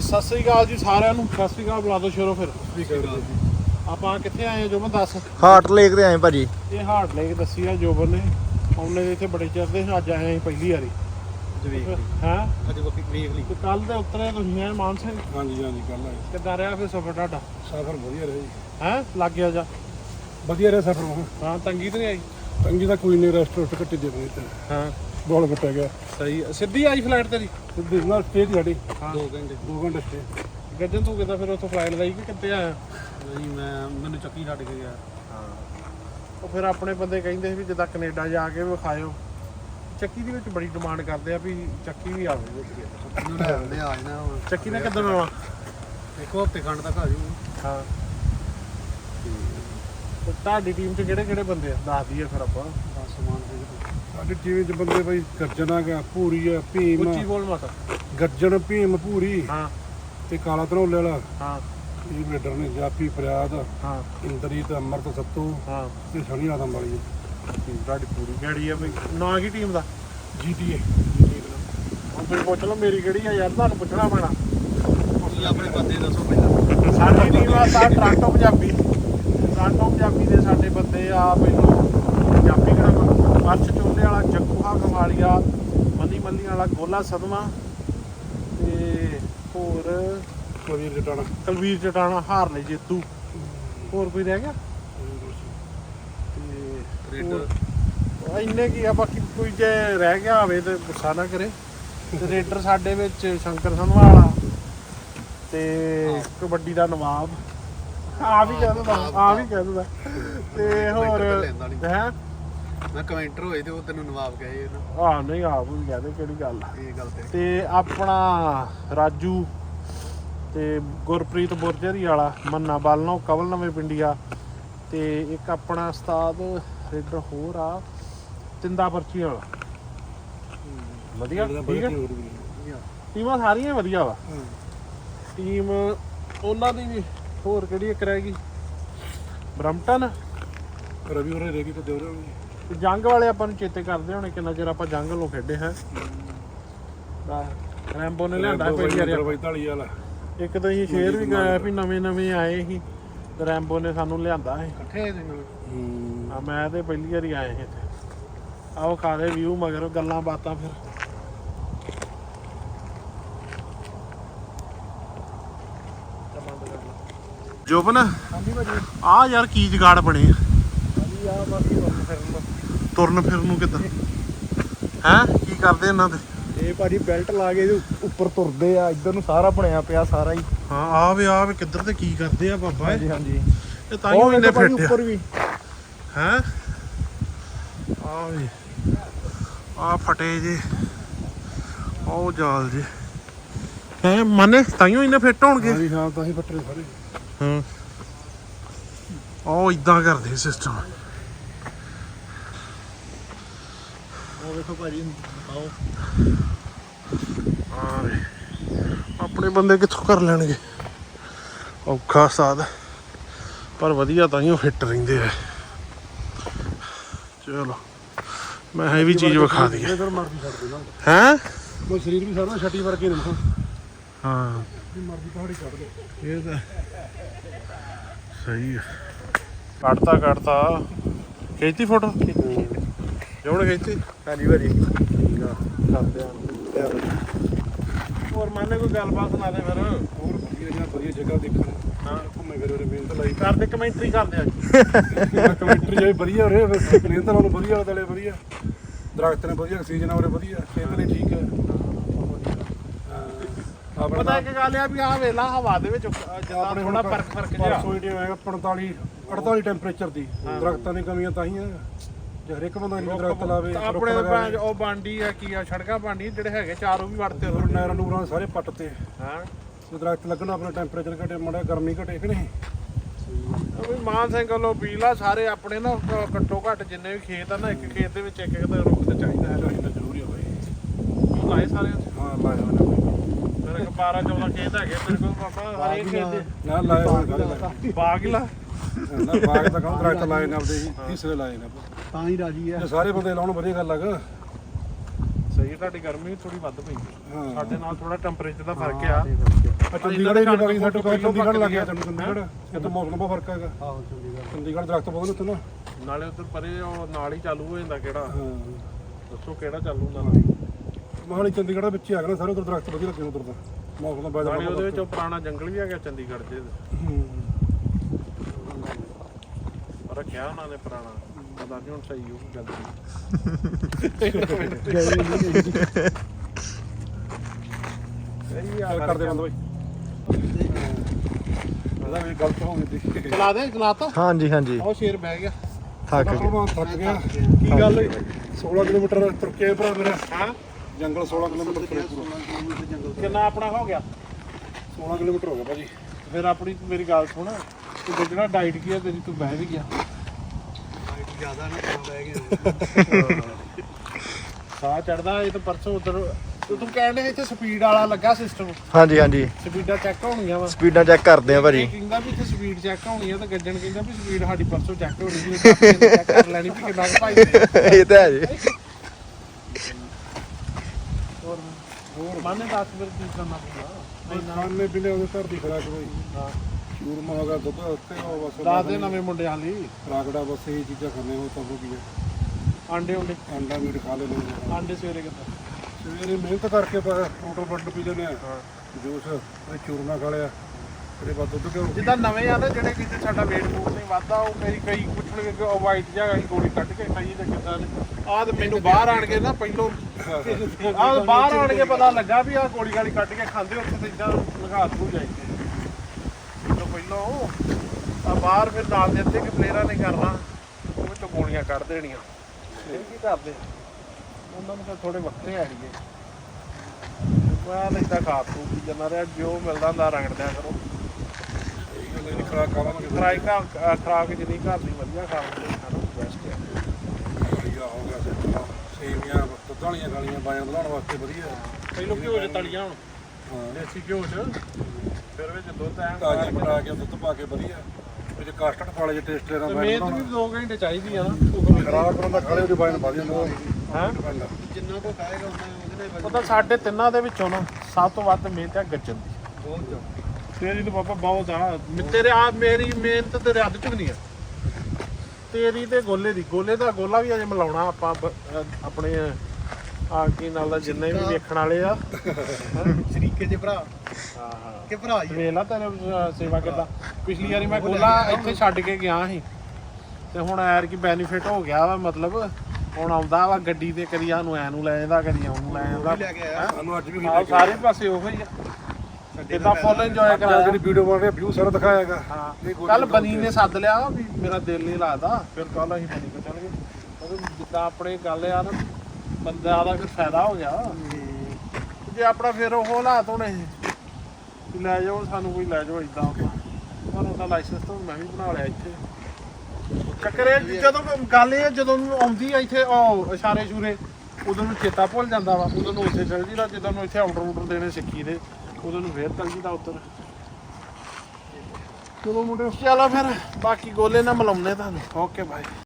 ਸਤਿ ਸ੍ਰੀ ਅਕਾਲ ਜੀ ਸਾਰਿਆਂ ਨੂੰ। ਸਤਿ ਸ੍ਰੀ ਅਕਾਲ ਬੁਲਾ ਦੋ ਸ਼ੁਰੂ ਫਿਰ। ਆਪਾਂ ਕਿੱਥੇ ਆਏ ਆ ਜੋਬਨ ਦੱਸ? ਹਾਰਟ ਲੇਕ ਤੇ ਆਏ ਭਾਜੀ। ਇਹ ਹਾਰਟ ਲੇਕ ਦੱਸੀ ਆ ਜੋਬਨ ਨੇ। ਆਉਣੇ ਦੇ ਇੱਥੇ ਬੜੇ ਚਿਰਦੇ ਅੱਜ ਆਏ ਅਸੀਂ ਪਹਿਲੀ ਵਾਰੀ। ਹਾਂ? ਅੱਜ ਬੱਕੀ ਵੇਖ ਲਈ। ਤੇ ਕੱਲ ਦੇ ਉਤਰੇ ਤੁਸੀਂ ਐ ਮਾਨ ਸਿੰਘ? ਹਾਂਜੀ ਹਾਂਜੀ ਕੱਲ ਆਏ। ਕਿੱਦਾਂ ਰਿਹਾ ਫਿਰ ਸਫਰ ਤੁਹਾਡਾ? ਸਫ਼ਰ ਵਧੀਆ ਰਿਹਾ ਜੀ। ਹੈ? ਲੱਗ ਗਿਆ ਜਾ। ਵਧੀਆ ਰਿਹਾ ਸਫ਼ਰ। ਹਾਂ ਤੰਗੀ ਤੇ ਨਹੀਂ ਆਈ? ਤੰਗੀ ਦਾ ਕੋਈ ਨਹੀਂ ਰੈਸਟੋਰੈਂਟ ਕੱਟੀ ਦੇ ਬਣੇ ਤੇ ਹਾਂ। ਬੋਲ ਕੱਟਿਆ ਗਿਆ। ਸਹੀ ਆ। ਸਿੱਧੀ ਆਈ ਫਲਾਈਟ ਤੇਰੀ? ਤੇ ਨਾਲ ਸਟੇ ਸਾਡੀ। ਹਾਂ। 2 ਘੰਟੇ। 2 ਘੰਟੇ ਸਟੇ ਗੱਜਨ ਤੂੰ ਕਿੱਦਾਂ ਫਿਰ ਉੱਥੋਂ ਫਲਾਈਟ ਲਈ ਕਿ ਕਿੱਥੇ ਆਇਆ? ਨਹੀਂ ਮੈਂ ਮੈਨੂੰ ਚੱਕੀ ਛੱਡ ਕੇ ਗਿਆ। ਉਹ ਫਿਰ ਆਪਣੇ ਬੰਦੇ ਕਹਿੰਦੇ ਸੀ ਵੀ ਜਿੱਦਾਂ ਕੈਨੇਡਾ ਜਾ ਕੇ ਵਿਖਾਇਓ। ਚੱਕੀ ਦੀ ਵਿੱਚ ਬੜੀ ਡਿਮਾਂਡ ਕਰਦੇ ਆ ਵੀ ਚੱਕੀ ਵੀ ਆਵੇ ਵਿੱਚ। ਇਹਨੂੰ ਲੈ ਆਉਂਦੇ ਆ ਜਾਣਾ ਹੁਣ। ਚੱਕੀ ਨੇ ਕਿੱਦਾਂ ਆਉਣਾ ਦੇਖੋ ਹਫ਼ਤੇ ਖੰਡ ਤੱਕ ਆ ਜੂ ਹਾਂ। ਤੇ ਤੁਹਾਡੀ ਟੀਮ 'ਚ ਕਿਹੜੇ ਕਿਹੜੇ ਬੰਦੇ ਆ? ਦੱਸ ਦਈਏ ਫਿਰ ਆਪਾਂ। ਸਾਡੀ ਟੀਮ ਚ ਬੰਦੇ ਬਈ ਗਰਜਣਾ ਗਾ ਪੂਰੀ ਆ ਭੀਮ ਉੱਚੀ ਬੋਲ ਮਤ। ਗਰਜਣ ਭੀਮ ਪੂਰੀ ਹਾਂ। ਤੇ ਕਾਲਾ ਧਨੌਲੇ ਵਾਲਾ। ਹਾਂ। ਇਹ ਲੀਡਰ ਨੇ ਜਾਪੀ ਫਰਿਆਦ ਹਾਂ। ਇੰਦਰੀਤ ਅਮਰਤ ਸੱਤੂ ਹਾਂ। ਤੇ ਸਣੀ ਆਦਮ ਵਾਲੀ ਤੁਹਾਡੀ ਪੂਰੀ ਕਿਹੜੀ ਆ ਬਈ। ਨਾਂ ਕੀ ਟੀਮ ਦਾ? ਜੀਟੀਏ ਹੁਣ ਤੁਸੀਂ ਪੁੱਛ ਲਓ ਮੇਰੀ ਕਿਹੜੀ ਆ ਯਾਰ ਤੁਹਾਨੂੰ ਪੁੱਛਣਾ ਪੈਣਾ। ਤੁਸੀਂ ਆਪਣੇ ਬੰਦੇ ਦੱਸੋ ਪਹਿਲਾਂ। ਸਾਡੀ ਟੀਮ ਆ ਸਾ ਟਰਾਂਟੋ ਪੰਜਾਬੀ। ਟਰਾਂਟੋ ਪੰਜਾਬੀ ਦੇ ਸਾਡੇ ਬੰਦੇ ਆ ਪਹਿਲੋਂ ਪੰਜਾਬੀ ਕਰਾਂਗਾ ਅਰਸ਼ ਚੋਲੇ ਵਾਲਾ ਜੱਗੂਹਾ ਕਮਾਲੀਆ ਮਨੀ ਮੱਲੀ ਵਾਲਾ ਗੋਲਾ ਸਦਮਾ ਤੇ ਹੋਰ ਕੋਈ ਰਿਟਾਣਾ ਕਲਵੀਰ ਚਟਾਣਾ ਹਾਰ ਲੈ ਜੇਤੂ। ਹੋਰ ਕੋਈ ਰਹਿ ਗਿਆ? ਤੇ ਰੇਡਰ ਹੋਰ- ਇੰਨੇ ਕੀ ਆ ਬਾਕੀ ਕੋਈ ਜੇ ਰਹਿ ਗਿਆ ਹੋਵੇ ਤੇ ਗੁੱਸਾ ਨਾ ਕਰੇ। ਤੇ ਰੇਡਰ ਸਾਡੇ ਵਿੱਚ ਸ਼ੰਕਰ ਵਾਲਾ ਤੇ ਕਬੱਡੀ ਦਾ ਨਵਾਬ। ਆ ਵੀ ਕਹਿ ਦਿੰਦਾ ਆ ਵੀ ਕਹਿ ਦਿੰਦਾ। ਤੇ ਹੋਰ। ਹੈ? ਮੈਂ ਕਮੈਂਟਰ ਹੋਏ ਤੇ ਉਹ ਤੈਨੂੰ ਨਵਾਬ ਕਹੇ ਨਾ। ਆ ਨਹੀਂ ਆਪ ਵੀ ਕਹਦੇ ਕਿਹੜੀ ਗੱਲ ਆ। ਇਹ ਗੱਲ ਤੇ ਤੇ ਆਪਣਾ ਰਾਜੂ ਤੇ ਗੁਰਪ੍ਰੀਤ ਬੁਰਜਰੀ ਵਾਲਾ ਮੰਨਾ ਬਾਲਨੋ ਕਵਲ ਨਵੇਂ ਪਿੰਡੀਆ ਤੇ ਇੱਕ ਆਪਣਾ ਉਸਤਾਦ ਰੇਡਰ ਹੋਰ ਆ ਤਿੰਦਾ ਪਰਚੀ ਵਾਲਾ। ਵਧੀਆ? ਠੀਕ ਹੈ ਟੀਮਾਂ ਸਾਰੀਆਂ ਵਧੀਆ ਵਾ। ਟੀਮ ਉਹਨਾਂ ਦੀ ਵੀ ਹੋਰ ਕਿਹੜੀ ਇੱਕ ਰਹਿ ਗਈ? ਬ੍ਰਮਟਨ ਰਵੀ ਹੋਰੇ ਰਹਿ ਗਈ ਤੇ ਦਿਓ ਤੇ ਜੰਗ ਵਾਲੇ ਆਪਾਂ ਨੂੰ ਚੇਤੇ ਕਰਦੇ ਹੋਣੇ ਕਿੰਨਾ ਚਿਰ ਆਪਾਂ ਜੰਗ ਵੱਲੋਂ ਖੇਡੇ ਹੈ। ਰੈਂਬੋ ਨੇ ਲਿਆਂਦਾ ਪਹਿਲੀ ਵਾਰੀ ਰਵੀ ਢਾਲੀ ਵਾਲਾ ਇੱਕ ਤਾਂ ਇਹ ਸ਼ੇਰ ਵੀ ਗਾਇਆ ਵੀ ਨਵੇਂ ਨਵੇਂ ਆਏ ਸੀ ਤੇ ਰੈਂਬੋ ਨੇ ਸਾਨੂੰ ਲਿਆਂਦਾ ਸੀ। ਇਕੱਠੇ ਦੇ ਨਾਲ। ਆ ਮੈਂ ਤੇ ਪਹਿਲੀ ਵਾਰੀ ਆਏ ਸੀ ਇੱਥੇ। ਆਓ ਖਾਦੇ ਵਿਊ ਮਗਰ ਗੱਲਾਂ ਬਾਤਾਂ ਫਿਰ। ਜੋਬਨ ਹਾਂਜੀ ਭਾਜੀ। ਆ ਯਾਰ ਕੀ ਜਗਾੜ ਬਣੇ ਆ। ਹਾਂਜੀ ਆ ਬਾਕੀ ਵਰਕ ਫਿਰਨ ਦਾ ਤੁਰਨ ਫਿਰਨ ਨੂੰ ਕਿੱਦਾਂ? ਹੈ? ਕੀ ਕਰਦੇ ਇਹਨਾਂ ਦੇ? ਇਹ ਭਾਜੀ ਬੈਲਟ ਲਾ ਕੇ ਇਹਦੇ ਉੱਪਰ ਤੁਰਦੇ ਆ ਇੱਧਰ ਨੂੰ ਸਾਰਾ ਬਣਿਆ ਪਿਆ ਸਾਰਾ ਹੀ। ਹਾਂ ਆ ਵੇ ਆ ਵੇ ਕਿੱਧਰ ਤੇ ਕੀ ਕਰਦੇ ਆ ਬਾਬਾ ਇਹ? ਹਾਂਜੀ ਹਾਂਜੀ। ਇਹ ਤਾਂ ਹੀ ਭਾਜੀ ਫਿੱਟ ਆ। ਉੱਪਰ ਵੀ। ਹੈ? ਆ ਵੇ ਆ ਫਟੇ ਜੇ। ਉਹ ਜਾਲ ਜੇ। ਹੈ ਮਨ ਤਾਈਓ ਇੰਨੇ ਫਿੱਟ ਹੋਣਗੇ। ਹਾਂਜੀ ਹਾਂ ਤਾਂ ਹੀ ਫੱਟੇ ਸਾਰੇ। ਹਾਂ। ਉਹ ਇਦਾਂ ਕਰਦੇ ਸਿਸਟਮ ਵੇਖੋ ਭਾਜੀ ਆਓ। ਆਪਣੇ ਬੰਦੇ ਕਿੱਥੋਂ ਕਰ ਲੈਣਗੇ? ਔਖਾ ਸਾਦ ਪਰ ਵਧੀਆ ਤਾਂ ਹੀ ਫਿੱਟ ਰਹਿੰਦੇ ਆ। ਚਲੋ ਮੈਂ ਇਹ ਵੀ ਚੀਜ਼ ਵਿਖਾ ਦਈਏ। ਹੈ? ਕੋਈ ਸਰੀਰ ਵੀ ਸਾਰਾ ਛੱਟੀ ਵਰਗੇ ਨੇ ਹਾਂ। ਮਰਦੀ ਪਹਾੜੀ ਕੱਢ ਦੇ। ਇਹ ਤਾਂ ਸਹੀ ਹੈ ਕੱਟਤਾ ਕੱਟਤਾ ਖਿੱਚਤੀ ਫੋਟੋ ਜਮਣ ਖਿੱਚਤੀ ਹਾਂਜੀ ਭਾਜੀ ਠੀਕ ਆ ਕਰਦੇ ਆ। ਹੋਰ ਮਾਨੇ ਕੋਈ ਗੱਲਬਾਤ ਸੁਣਾ ਦੇ ਫਿਰ। ਹੋਰ ਵਧੀਆ ਜਾਂ ਵਧੀਆ ਜਗ੍ਹਾ ਦੇਖਣ। ਹਾਂ। ਘੁੰਮੇ ਫਿਰੇ ਉਰੇ ਮਿਹਨਤ ਲਈ ਕਰਦੇ ਕਮੈਂਟਰੀ ਕਰਦੇ ਅੱਜ ਕਮੈਂਟਰੀ ਜਾਈ ਵਧੀਆ ਉਰੇ ਮਿਹਨਤ ਨਾਲੋਂ ਵਧੀਆ ਵਾਲੇ ਵਧੀਆ। ਦਰਖਤ ਨੇ ਵਧੀਆ ਆਕਸੀਜਨ ਆ ਉਰੇ ਵਧੀਆ ਠੀਕ। ਪਤਾ ਗੱਲ ਵੀ ਵੇਲਾ ਹਵਾ ਦੇ ਵਿੱਚ ਜ਼ਿਆਦਾ ਆਪਣੇ ਥੋੜਾ ਫ਼ਰਕ ਫ਼ਰਕ ਜਿਹਾ। ਪਰਸੋਂ ਇੰਡੀਆ ਹੈਗਾ 45 48 ਟੈਂਪਰੇਚਰ ਦੀ। ਦਰਖਤਾਂ ਦੀ ਕਮੀਆਂ ਤਾਂ ਹੀ ਆ। ਜੇ ਹਰੇਕ ਬੰਦਾ ਇੰਨੇ ਦਰਖਤ ਲਾਵੇ ਤਾਂ ਰੁੱਖ ਆਪਣੇ ਤਾਂ ਲਗਾਵੇ। ਭੈਣ ਉਹ ਬਾਂਡੀ ਆ ਕੀ ਆ ਸੜਕਾਂ ਬਾਂਡੀ ਜਿਹੜੇ ਹੈਗੇ ਚਾਰ ਉਹ ਵੀ ਵੜਤੇ ਹੋਰ ਨਹਿਰਾਂ ਨੂਰਾਂ ਸਾਰੇ ਪੱਟ ਤੇ। ਹਾਂ। ਜੇ ਦਰਖਤ ਲੱਗਣਾ ਆਪਣਾ ਟੈਂਪਰੇਚਰ ਘਟੇ ਮੜਾ ਗਰਮੀ ਘਟੇ ਕਿ ਨਹੀਂ? ਉਹ ਵੀ ਮਾਨ ਸਿੰਘ ਵੱਲੋਂ ਅਪੀਲ ਆ ਸਾਰੇ ਆਪਣੇ ਨਾ ਘ- ਘੱਟੋ ਘੱਟ ਜਿੰਨੇ ਵੀ ਖੇਤ ਆ ਨਾ ਇੱਕ ਖੇਤ ਦੇ ਵਿੱਚ ਇੱਕ ਇੱਕ ਤਾਂ ਰੁੱਖ ਤੇ ਚਾਹੀਦਾ ਹੈ। ਚਾਹੀਦਾ ਜ਼ਰੂਰੀ ਆ ਬਾਈ। ਉਹ ਲਾਏ ਸਾਰੇ ਹਾਂ ਲਾਇਆ ਹੋਇਆ ਨਾ ਮੇਰੇ ਕੋਲ 12 14 ਖੇਤ ਹੈਗੇ ਮੇਰੇ ਕੋਲ ਪਾਪਾ ਹਰੇਕ ਖੇਤ ਦੇ। ਨਾ ਲਾਇਆ ਹੋਇਆ ਸਾਰੇ। ਲਾਏ ਬਾਗ ਹੀ ਲਾ ਨਾ ਬਾਗ ਤਾਂ ਕਹੂੰ ਦਰਖਤ ਲਾਏ ਨੇ ਆਪਦੇ ਹੀ ਤੀਸਰੇ ਲਾਏ ਨੇ ਆਪਾਂ। ਤਾਂ ਹੀ ਰਾਜੀ ਆ। ਜੇ ਸਾਰੇ ਬੰਦੇ ਲਾਉਣ ਵਧੀਆ ਗੱਲ ਲੱਗ ਸਹੀ ਤੁਹਾਡੀ ਗਰਮੀ ਥੋੜੀ ਵੱਧ ਪਈ ਹਾਂ। ਸਾਡੇ ਨਾਲ ਥੋੜਾ ਟੈਂਪਰੇਚਰ ਦਾ ਫ਼ਰਕ ਆ। ਆ। ਚੰਡੀਗੜ੍ਹ ਵੀ ਬਾਕੀ ਸਾਡੇ ਕੋਲ ਪਹਿਲੋਂ ਚੰਡੀਗੜ੍ਹ ਲੱਗ ਗਿਆ ਪੱਕ ਚੰਡੀਗੜ੍ਹ। ਇਹ ਤਾਂ ਮੌਸਮ ਦਾ ਫ਼ਰਕ ਹੈਗਾ ਆਹੋ ਚੰਡੀਗੜ੍ਹ। ਚੰਡੀਗੜ੍ਹ ਦਰਖਤ ਬਹੁਤ ਨੇ ਉੱਥੇ ਨਾ। ਨਾਲੇ ਉਧਰ ਪਰੇ ਉਹ ਨਾਲ ਹੀ ਚਾਲੂ ਹੋ ਜਾਂਦਾ ਕਿਹੜਾ। ਹਾਂ। ਦੱਸੋ ਕਿਹੜਾ ਚਾਲੂ ਹੁੰਦਾ? ਨਾਲ ਮਹਾਲੀ ਚੰਡੀਗੜ੍ਹ ਦੇ ਵਿੱਚ ਹੀ ਆ ਗਿਆ ਨਾ ਸਾਰੇ ਉਧਰ ਦਰਖਤ ਵਧੀਆ ਲੱਗੇ ਉਧਰ ਦਾ। ਮੌਸਮ ਦਾ ਬਾਜਾ ਨਾਲੇ ਉਹਦੇ ਵਿੱਚ ਉਹ ਪੁਰਾਣਾ ਜੰਗਲ ਵੀ ਹੈਗਾ ਚੰਡੀਗੜ੍ਹ 'ਚ। ਰੱਖਿਆ ਉਹਨਾਂ ਨੇ ਪੁਰਾਣਾ। ਪਤਾ ਨਹੀਂ ਹੁਣ ਸਹੀ ਹੋ ਗੱਲ ਸਹੀ ਆ ਕਰਦੇ ਬੰਦ ਬਾਈ ਇਹਦਾ ਵੀ ਗਲਤ ਹੋ ਗਈ ਸੀ ਚਲਾ ਦੇ ਚਲਾਤਾ ਹਾਂਜੀ ਹਾਂਜੀ। ਉਹ ਸ਼ੇਰ ਬਹਿ ਗਿਆ। ਥੱਕ ਗਿਆ। ਕੀ ਗੱਲ 16 ਕਿਲੋਮੀਟਰ ਤੁਰ ਕੇ ਭਰਾ ਮੇਰਾ। ਹਾਂ? ਜੰਗਲ 16 ਕਿਲੋਮੀਟਰ ਤੁਰੇ ਪੂਰਾ ਕਿੰਨਾ ਆਪਣਾ ਹੋ ਗਿਆ? 16 ਕਿਲੋਮੀਟਰ ਹੋ ਗਿਆ ਭਾਜੀ। ਫਿਰ ਆਪਣੀ ਮੇਰੀ ਗੱਲ ਸੁਣ। ਤੂੰ ਜਿਹੜਾ ਡਾਈਟ ਕੀ ਆ ਤੇਰੀ ਤੂੰ ਬਹਿ ਵੀ ਗਿਆ। ਜ਼ਿਆਦਾ ਨਾ ਬਹਿ ਗਏ ਸਾਹ ਚੜਦਾ ਇਹ ਤਾਂ ਪਰਸੋਂ ਉਧਰ ਤੂੰ ਤੂੰ ਕਹਿੰਦੇ ਇੱਥੇ ਸਪੀਡ ਵਾਲਾ ਲੱਗਾ ਸਿਸਟਮ ਹਾਂਜੀ ਹਾਂਜੀ। ਸਪੀਡਾਂ ਚੈੱਕ ਹੋਣਗੀਆਂ ਵਾ। ਸਪੀਡਾਂ ਚੈੱਕ ਕਰਦੇ ਆ ਭਾਜੀ। ਕਹਿੰਦਾ ਵੀ ਇੱਥੇ ਸਪੀਡ ਚੈੱਕ ਹੋਣੀ ਆ ਤਾਂ ਗੱਜਣ ਕਹਿੰਦਾ ਵੀ ਸਪੀਡ ਸਾਡੀ ਪਰਸੋਂ ਚੈੱਕ ਹੋਣੀ ਸੀ ਚੈੱਕ ਕਰ ਲੈਣੀ ਵੀ ਕਿੰਨਾ ਕੁ ਭਾਈ ਦੇ ਇਹ ਤਾਂ ਹੈ ਜੀ। ਹੋਰ ਹੋਰ ਮਾਨੇ ਦੱਸ ਫਿਰ ਕੀ ਕਰਨਾ ਪਊਗਾ ਖਾਣੇ ਪੀਣੇ ਉਹਦੇ ਘਰ ਦੀ ਖਰਾਕ ਬਈ ਹਾਂ। ਚੂਰਮਾ ਹੋ ਗਿਆ ਦੁੱਧ ਤੇ ਉਹ ਬਸ ਦੱਸ ਦੇ ਨਵੇਂ ਮੁੰਡਿਆਂ ਲਈ। ਰਾਗੜਾ ਬਸ ਇਹ ਚੀਜ਼ਾਂ ਖਾਣੇ ਹੋ ਤਾਂ ਹੈ? ਆਂਡੇ ਉਂਡੇ। ਅੰਡਾ ਮੀਟ ਖਾ ਲੈ ਲੋਕ ਆਂਡੇ ਸਵੇਰੇ ਕਿੱਦਾਂ? ਸਵੇਰੇ ਮਿਹਨਤ ਕਰਕੇ ਪਰ ਟੋਟਲ ਬੱਡ ਪੀ ਜਾਂਦੇ ਆ ਜੂਸ ਤੇ ਚੂਰਮਾ ਖਾ ਲਿਆ ਤੇਰੇ ਬਾਅਦ ਦੁੱਧ ਘਿਓ। ਜਿੱਦਾਂ ਨਵੇਂ ਆ ਨਾ ਜਿਹੜੇ ਕਿਤੇ ਸਾਡਾ weight ਫੂਡ ਨਹੀਂ ਵੱਧਦਾ ਉਹ ਕਈ ਕਈ ਪੁੱਛਣਗੇ ਕਿ ਉਹ ਵਾਈਟ ਜਿਹਾ ਅਸੀਂ ਗੋਲੀ ਕੱਢ ਕੇ ਖਾਈਏ ਜਾਂ ਕਿੱਦਾਂ ਨੇ। ਆਹ ਤੇ ਮੈਨੂੰ ਬਾਹਰ ਆਣ ਕੇ ਨਾ ਪਹਿਲੋਂ ਆਹ ਬਾਹਰ ਆਣ ਕੇ ਪਤਾ ਲੱਗਾ ਵੀ ਆਹ ਗੋਲੀ ਗਾਲੀ ਕੱਢ ਕੇ ਖਾਂਦੇ ਉੱਥੇ ਤੇ ਇਦਾਂ ਲਗਾ ਦੂ ਜਾਈਏ। ਤਾਂ ਪਹਿਲੋਂ ਆ ਬਾਹਰ ਫਿਰ ਨਾਲ ਦੇ ਕਿ ਪਲੇਅਰਾਂ ਨੇ ਕਰਨਾ। ਉਹ ਵਿੱਚੋਂ ਗੋਲੀਆਂ ਕੱਢ ਦੇਣੀਆਂ। ਇਹ ਕੀ ਕਰਦੇ? ਉਹਨਾਂ ਨੂੰ ਤਾਂ ਥੋੜੇ ਵੱਖਰੇ ਆ ਗਏ ਮੈਂ ਨਹੀਂ ਤਾਂ ਖਾ ਤੂੰ ਕੀ ਜਨਾ ਰਿਹਾ। ਜੋ ਮਿਲਦਾ ਹੁੰਦਾ ਰਗੜ ਦਿਆ ਕਰੋ। ਇਹ ਗੱਲ ਨਹੀਂ ਖਰਾਕ ਖਾਵਾਂਗੇ ਖਰਾਕ ਦਾ ਖਰਾਕ ਜਿਹੜੀ ਘਰ ਦੀ ਵਧੀਆ ਖਾਵਾਂਗੇ ਖਾਣਾ। ਬੈਸਟ ਹੈ ਵਧੀਆ ਹੋ ਗਿਆ ਦੁੱਧ ਵਾਲੀਆਂ ਗਾਲੀਆਂ ਬਾਹਾਂ ਬਣਾਉਣ ਵਾਸਤੇ ਵਧੀਆ। ਪਹਿਲੋਂ ਘਿਓ ਚ ਤਲੀਆਂ ਹੁਣ? ਹਾਂ ਦੇਸੀ ਘਿਓ ਚ। ਫਿਰ ਵਿੱਚ ਦੁੱਧ ਐਂ ਪਾ ਤਾਜ਼ਾ ਕੇ ਬਣਾ ਕੇ ਦੁੱਧ ਪਾ ਕੇ ਵਧੀਆ। ਵਿੱਚ ਕਾਸਟਰਡ ਪਾ ਲਏ ਜੇ ਟੇਸਟ ਲੈਣਾ ਤੇ ਮੈਂ ਮਿਹਨਤ ਵੀ 2 ਘੰਟੇ ਚਾਹੀਦੀ ਆ ਨਾ। ਖਰਾਕ ਕਰਨ ਦਾ ਖਾਲੇ ਉਹਦੀ ਬਾਹਾਂ ਵਧ ਜਾਂਦਾ ਹੈ? ਜਿੰਨਾ ਕੋ ਖਾਏਗਾ ਉਹਨਾਂ ਉਹਦੇ ਉਹ ਤਾਂ ਸਾਡੇ ਤਿੰਨਾਂ ਦੇ ਵਿੱਚੋਂ ਨਾ ਸਭ ਤੋਂ ਵੱਧ ਮਿਹਨਤ ਹੈ ਗੱਜਣ ਦੀ। ਬਹੁਤ ਤੇਰੀ ਤਾਂ ਬਹੁਤ ਆ। ਤੇਰੇ ਆ ਮੇਰੀ ਮਿਹਨਤ ਤੇਰੇ ਹੱਥ ਚ ਵੀ ਨਹੀਂ ਆ। ਤੇਰੀ ਤੇ ਗੋਲੇ ਦੀ। ਗੋਲੇ ਦਾ ਗੋਲਾ ਵੀ ਅਜੇ ਮਿਲਾਉਣਾ ਆਪਾਂ ਆਪਣੇ ਆ ਕੀ ਨਾਲ ਦਾ ਜਿੰਨੇ ਵੀ ਵੇਖਣ ਵਾਲੇ ਆ। ਸ਼ਰੀਕੇ ਦੇ ਭਰਾ। ਹਾਂ। ਹਾਂ ਕਿ ਭਰਾ ਹੀ ਵੇਖ ਲਾ ਤੇਰੇ ਸੇਵਾ ਕਿੱਦਾਂ? ਪਿਛਲੀ ਵਾਰੀ ਮੈਂ ਗੋਲਾ ਇੱਥੇ ਛੱਡ ਕੇ ਗਿਆ ਸੀ। ਤੇ ਹੁਣ ਐਰ ਕੀ ਬੈਨੀਫਿਟ ਹੋ ਗਿਆ ਵਾ ਮਤਲਬ ਹੁਣ ਆਉਂਦਾ ਵਾ ਗੱਡੀ ਤੇ ਕਦੀ ਸਾਨੂੰ ਐ ਨੂੰ ਲੈ ਜਾਂਦਾ ਕਦੀ ਆਉਂ ਨੂੰ ਲੈ ਜਾਂਦਾ। ਲੈ ਕੇ ਆਇਆ। ਸਾਨੂੰ ਅੱਜ ਵੀ ਸਾਰੇ ਪਾਸੇ ਉਹੋ ਹੀ ਆ। ਜਿੱਦਾਂ ਫੁੱਲ ਇੰਜੋਏ ਕਰਾਇਆ। ਜਿਹੜੀ ਵੀਡੀਓ ਬਣ ਰਹੀ ਵਿਊ ਸਾਰਾ ਦਿਖਾਇਆਗਾ। ਹਾਂ। ਕੱਲ ਬਨੀ ਨੇ ਸੱਦ ਲਿਆ ਵੀ ਮੇਰਾ ਦਿਲ ਨਹੀਂ ਲੱਗਦਾ ਫਿਰ ਕੱਲ ਅਸੀਂ ਬਨੀ ਕੋ ਚੱਲ ਗਏ ਜਿੱਦਾਂ ਆਪਣੇ ਗੱਲ ਆ ਨਾ ਬੰਦਾ ਦਾ ਫਿਰ ਫਾਇਦਾ ਹੋ ਗਿਆ। ਜੇ ਆਪਣਾ ਫਿਰ ਉਹ ਹਾਲਾਤ ਹੋਣੇ ਸੀ ਲੈ ਜਾਓ ਸਾਨੂੰ ਕੋਈ ਲੈ ਜਾਓ ਇਦਾਂ ਤੁਹਾਨੂੰ ਤਾਂ ਲਾਇਸੈਂਸ ਤਾਂ ਮੈਂ ਵੀ ਬਣਾ ਲਿਆ ਇੱਥੇ। ਚੱਕਰ ਇਹ ਜਦੋਂ ਗੱਲ ਇਹ ਜਦੋਂ ਨੂੰ ਆਉਂਦੀ ਆ ਇੱਥੇ ਉਹ ਇਸ਼ਾਰੇ ਸ਼ੂਰੇ ਉਦੋਂ ਨੂੰ ਚੇਤਾ ਭੁੱਲ ਜਾਂਦਾ ਵਾ। ਉਦੋਂ ਨੂੰ ਉੱਥੇ ਚੱਲ ਜੀਦਾ ਜਦੋਂ ਨੂੰ ਇੱਥੇ ਆਰਡਰ ਆਰਡਰ ਦੇਣੇ ਸਿੱਖੀ ਦੇ ਉਦੋਂ ਨੂੰ ਫੇਰ ਚੱਲ ਜੀਦਾ ਉੱਤਰ ਚਲੋ ਮੁੰਡੇ ਚਲੋ ਫਿਰ ਬਾਕੀ ਗੋਲੇ ਨਾਲ ਮਿਲਾਉਂਦੇ ਤੁਹਾਨੂੰ। Okay bye.